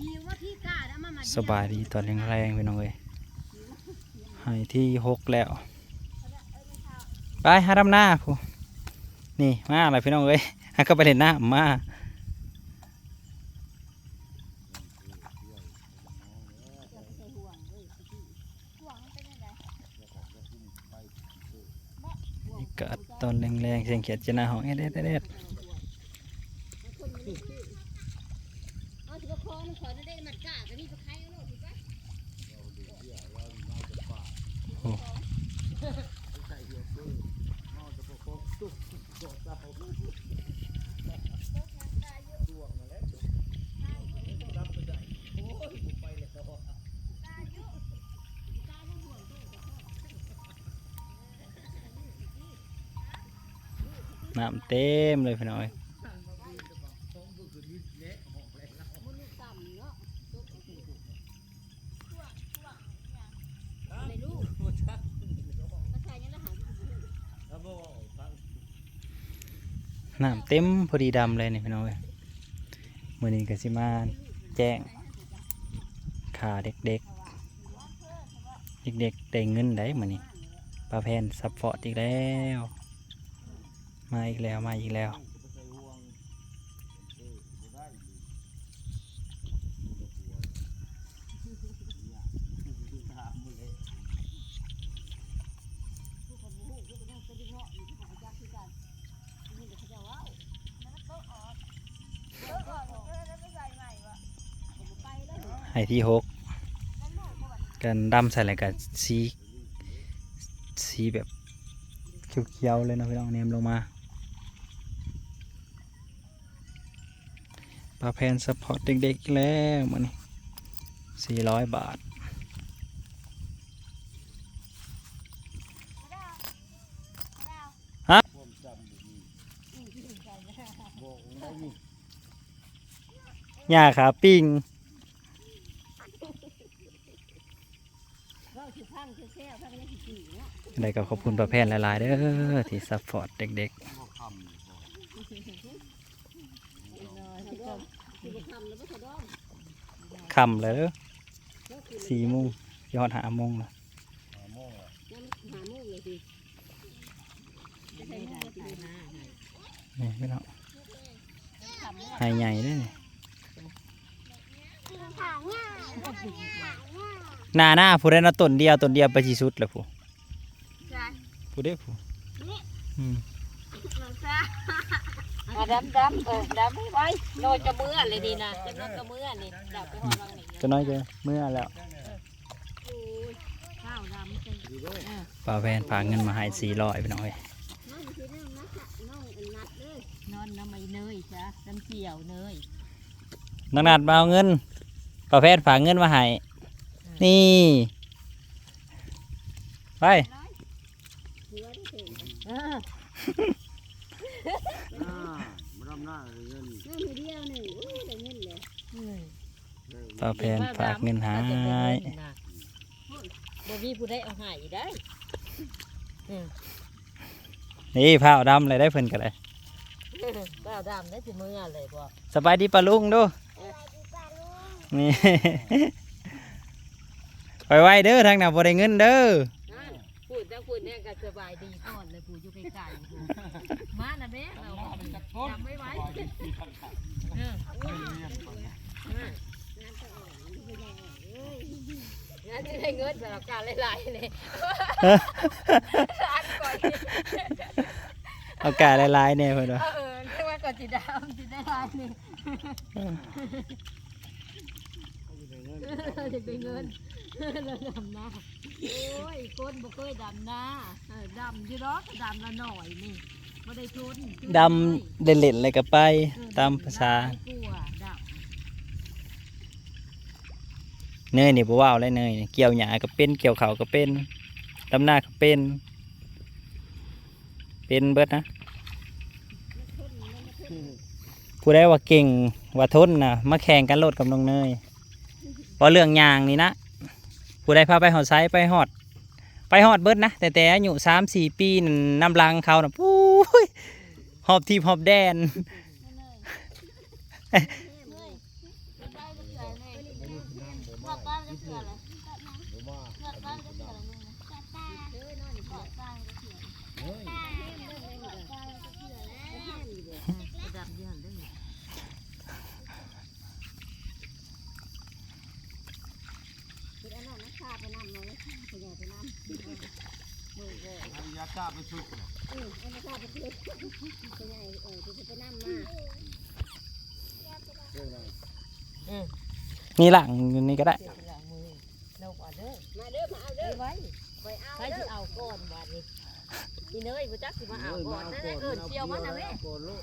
ดีว่าที่กล้สบายดีตอนแรงๆพี่น้องเอ้ยให้ที่หกแล้ว ไปหาดำหน้าผู้นี่มาอะไรพี่น้องเอ้ยหาก็ไปเล่นหน้ำมากิดตอนแรงๆเสียงเขียดจะน้าห้องเอ็ดเอ็ดเอ็ด น้ำเต็มเลยพี่น้อยน้ำเต็มพอดีดำเลยนี่พี่น้องเอ้ยมือนี้ก็สิมาแจ้งขาเด็กๆ เด็กๆได้เงินได้มือนี้ปลาแพนซัพพอร์ตอีกแล้ว มาอีกแล้วมาอีกแล้วให้ที่หกกันดำใส่อะไรกันสีสีแบบเขียวๆเลยนะพี่น้องเนมลงมา ปลาแพนสปอร์ตเด็กๆแล้วมันนี่สี่ร้อยบาทหญ้าขาปิ้งเราสิงอะไรก็ขอบคุณประแพนหลาย ๆ เด้อที่ซัพพอร์ตเด็กสิบ่ทำแล้วบ่สะดอม ๆ คำเลยเด้อสี่โมงยอดหาโมงละยังหาโมงเลยสิจะใส่โมงก็สิได้หานี่พี่น้องหายใหญ่เลยนี่หน้าหน้าผู้ได้นะต้นเดียวต้นเดียวไปที่สุดเลยผู้จ้ะผู้ได้ผู้อื มมาดำดำเออดำให้ไว้โดนจะมือเลยดีนะจะนอนกับมือนี่ดับไปหอดวังนี่จะน้อยจะเมื่อแล้วข้าวดำเป็นป้าแพนพาเงินมาให้สี่ร้อยพี่น้องเอ้ยน้องสิน้องนัดน้องอันนัดเลยนอนน้ำไม่เนยจ้ะน้ำเจียวเนยน้องนัดมาเอาเงินป้าแพนฝากเงินมาให้นี่ไปเออ มาดำหน้าเลยเงินน้ำเดียวหนึ่งอู้ได้เงินเลยป้าแพนฝากเงินให้บ่มีผู้ใดเอาให้ได้นี่ผ้าดำเลยได้เพิ่นกันเลยข้าดำได้สิมือเลยบ่สบายดีปะลุงดูนี่ ไปไว้เด้อทางหน้าบ่ได้เงินเด้อ ดจังพูดเนี่ยก็สบายดีก่อนเลยผู้อยู่ไกลๆผู้มาน่ะแม่เราจำไว้ไว้เอองั้นจะได้เงินสำหรับการหลายๆเลยอันก่อนเอากาหลายๆเนี่ยเพิ่นว่าเออเรียกว่าก่อนจิดามจิได้ลายนี่จะเป็นเงินเราดำนา โอ้ยก้นบ่เคยดำนาเออดำอยี่รอกดำละหน่อยนี่บ่ได้ทุนดำเล่นๆเลยก็ไปตามภาษากลัวดเนยนี่บ่ว้าวเลยเนยนี่เกี่ยวหญ้าก็เป็นเกี่ยวข้าวก็เป็นดำนาก็เป็น เป็นเบิดนะผู้ได้ว่าเก่งว่าทนนะมาแข่งกันโลดกับน้องเนยเพราะเรื่องยางนี่นะ ผู้ได้พาไปหอดไซไปหอด ไปหอดเบิดนะ แต่แต่อายุสามสี่ปีนั่นนำลังเขานะปุ้ยหอบทีบหอบแดนำ จะเถื่อนเลยเถื่อนบ้านจะเถื่อนอะไรมึงนะตาเฮ้ยนอนอยู่เถื่อนตาจะเถื่อนตาแห้งเรื่องอะไรตาจะเถื่อนแล้ว ดำยันได้ คืออันนั้นนะชา ไปน้ำน้อยไปใหญ่ไปน้ำมือโบอันยาจ้าไปสุดเอออันนั้นชาไปเถื่อนไปใหญ่เออจะไปน้ำมาเรื่องอะไรนี่หลังอยู่นี่ก็ได้เดี๋ยวหลังมือเราก่อนเด้อมาเด้อมาเอาเด้อไว้ไปเอาใครเด้จะอเอาก่อนวันนี้พี่เนยบ่จักสิมาเอาก่อนนั่นแหละเอิ้นเชียวมันน่ะแม่ก่อนลูก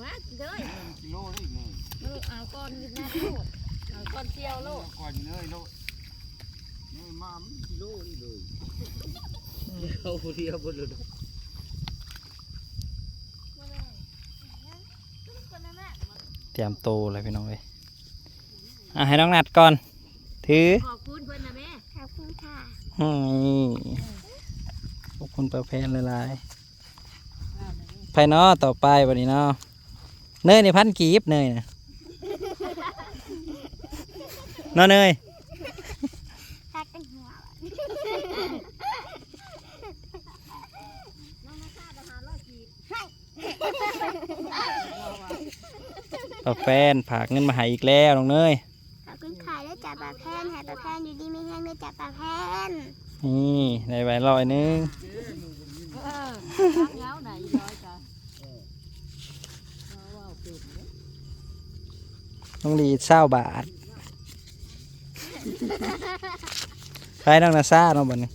มาเนยกิโลนี่ไงลูกเอาก่อนกินน้ำโลดเอาก่อนเชียวโลดก่อนเนยลูกเนย มามันกิโลนี่เลยเอาเดียวบนเลยเตรียมโตเลยพี่น้องเอ้ยอะให้น้องนัดก่อน ถือ ขอบคุณเพิ่นนะแม่ขอบคุณค่ะอืมขอบคุณประแพนหลายๆไปเนาะต่อไปวันนี้เนาะเนยในพันกีบเนยนะเนาะเนย ตัดเป็นหัวน้องมาชาไปหาร้อยกีบให้ ประแฟนผากเงินมาให้อีกแล้วน้องเนยขอบคุณค่ะได้จับปลาแพนหายปลาแพนอยู่ดีไม่แห้งได้จับปลาแพนนี่ได้ใบลอยหนึงเออรักเงาไหนร้อยจ้ะเอาว่าเป็นเด้อต้องรีดเศร้าบาทไปน้องนาซาเนาะบัดนี้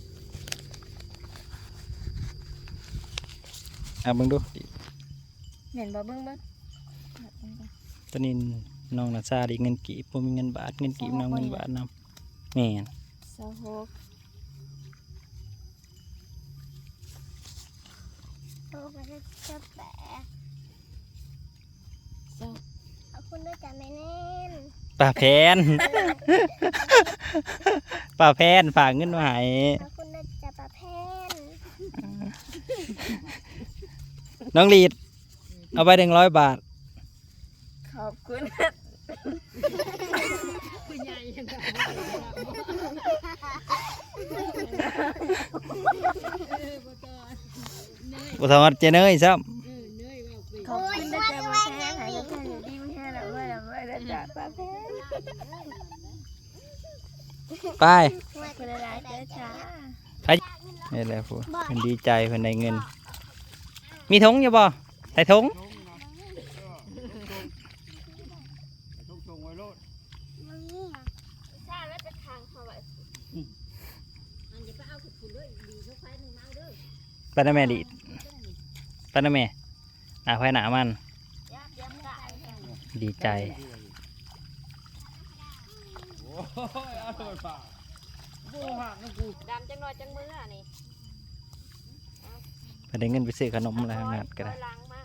อะเบิ่งดู เห็นบ่เบิ้งเบิ้ง ตอนนี้น้องนาซาได้เงินกีบบ่มีเงินบาทเงินกีบน้องเงินบาทนำแม่นสะหกโอ้มันจะจะแปะขอบคุณด้วยจ้ะแม่เน่นป้าแพนป้าแพนฝากเงินมาให้ขอบคุณด้วยจ้ะปลาแพนน้องลีดเอาไปหนึ่งร้อยบาท ขอบคุณ คุณยายยังกับเออบ่ตอนเนยอุทธรเจเนยซ้เออเนยว่าเป็นขอบคุณด้วยจ้ะปลาแพนหายปลาแพนอยู่ดีไม่แห้งแล้วเมื่อไหร่เมื่อไหร่จ้ะปลาแพนำไปขอบคุณหลายๆเด้อจ้านี่แหละผู้เพิ่นดีใจเพิ่นได้เงิน มีทงอยู่บ่ใส่ทงต้องส่งไว้ลูก มึงนี่อะใช่แล้วจะทางเขาไว้ มันจะไปเอาขุดคุณด้วยดีเขาไฟหนึ่งมาเอาเด้อไปนะแม่ลีดไปนะแม่หนาไฟหนามันยากยังได้ดีใจโอ้ยเอาตัวป่าโบ้หักนะกูดำจังหน่อยจังมืออะนี่ไปได้เงินไปซื้อขนมอะไรทั้งนั้นก็ได้คอยล้างมา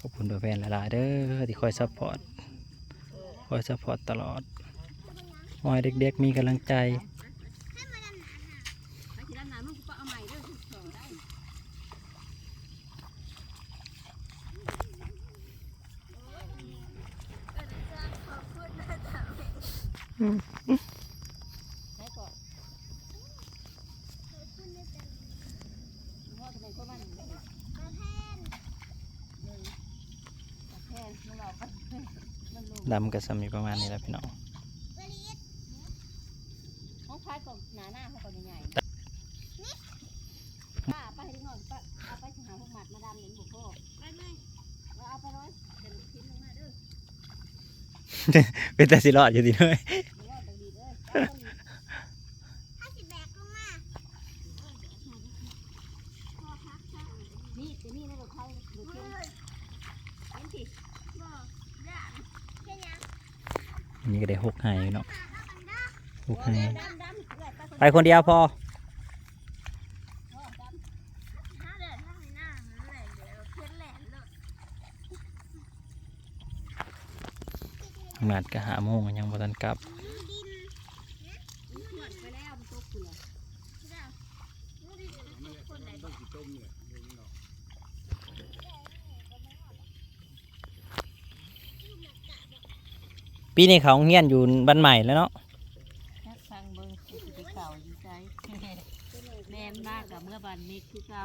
ขอบคุณตัวแฟนหลายๆเด้อที่คอยซัพพอร์ตคอยซัพพอร์ตตลอดขอให้เด็กๆมีกำลังใจ ไปที่ด้านหน้ามึงก็เอาใหม่เด้อต่อได้ ใช้ก่อนพ่อทำไมคนบ้านหนึ่งไม่เห็นแพนมันเราก็มันลง ดำกับซ้ำอยู่ประมาณนี้แหละพี่น้องห้องพายก่นหนาหน้าเขาก่อนใหญ่ๆป้าไปให้หน่อยป้าเอาไปหาพวกหมัดมาดำเหมือนบุกโก้ไปไหมเราเอาไปร้อยเดี๋ยวทิ้งลงมาเด้อเป็นแต่สิรอดอยู่ดีเลยเดี๋ย ถ้าสิแบกลงมานี่เดี๋ยวนี่นะรถไทยรถเข็นเห็นสิบอกด่านแค่ยังนี่ก็ได้หกไห้เนาะหกไห้ไปคนเดียวพอเดียวดำถ้าเดินาไม่น่ามันแหลกเดี๋ยวเพื่อนแหลกเลยงานก็หาโมงยังบ่ทันกลับ ขวดไปแล้วมันตกอยู่เลย ต้องสิต้มเนี่ยเดี๋ยวนี้เนาะ ปีนี้เขาโรงเฮียนอยู่บ้านใหม่แล้วเนาะนักฟังเบิ่งสิไปเก่าอยู่ใจแม่นมากกับเมื่อบันมิกคือเก่า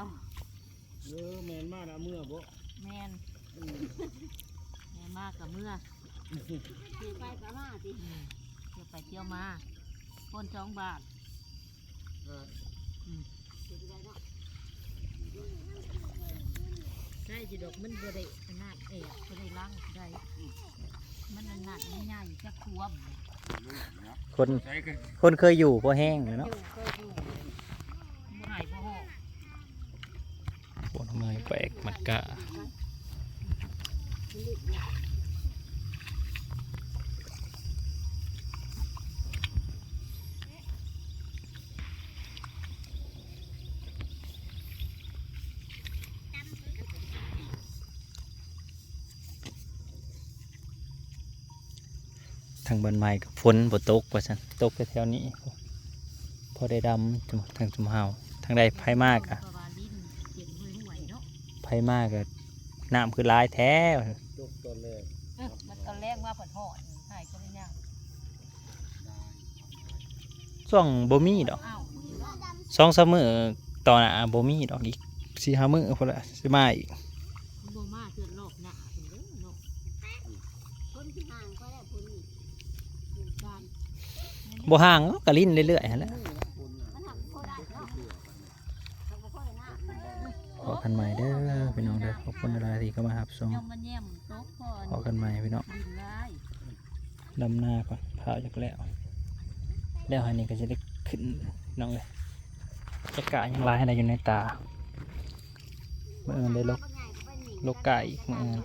เออแมนมากนะเมื่อบ่แม่นแม่นมากกับเมื่อขี่ไปกับมาสิอืมเที่ยวไปเที่ยวมาคนสองบาทใช่จิดอกมันบ่ได้ขนาดเอ๋บ่ได้ล้างได้ มันอันนัดมันใหญ่จะควมคนใช้กันคนเคยอยู่พอแห้งเลยเนาะอยู่ก็อยู่บ่หายบ่หอกปวดเมื่อยแปลกมัดกะ ทางบ้านใหม่กับฝนบ่ตกว่าซั่นตกแถวๆนี้ พอได้ดำจุมทางจุมเฮาทางใดไผมากอะเพราะว่าลิ้นเจ็บห่วยๆเนาะไผมากอะน้ำคือหลายแท้จบตอนแรกเออมันตอนแรกว่าเพิ่นหอดหายก็ไม่ยากช่วงบ่มีดอกอ้าวสองสามมื้อตอนน่ะบ่มีดอกอีกสี่ห้ามื้อพุ่นละสิมาอีก มันบ่มาเทื่อนรอบหน้าเพิ่นเด้อเนาะ คนที่ห่างก็ได้คนนี้อยู่บ้าน บ่ห่างเนาะก็ลิ้นเรื่อยๆหั่นแหละมันหักโคได้เนาะเขาก็โคได้หน้าขอกันใหม่เด้อพี่น้องเด้อขอบคุณหลายๆที่เข้ามารับชมยอมมันแย่มตกก่อนขอกันใหม่พี่น้องดินร้ายดำหน้าก่อนพาจากแล้ว แล้วอันนี้ก็จะได้ขึ้นน้องเลยจะกะยังลายอะไรอยู่ในตาเมื่อเอินได้ลกลกไก่อีกเมื่อเอิน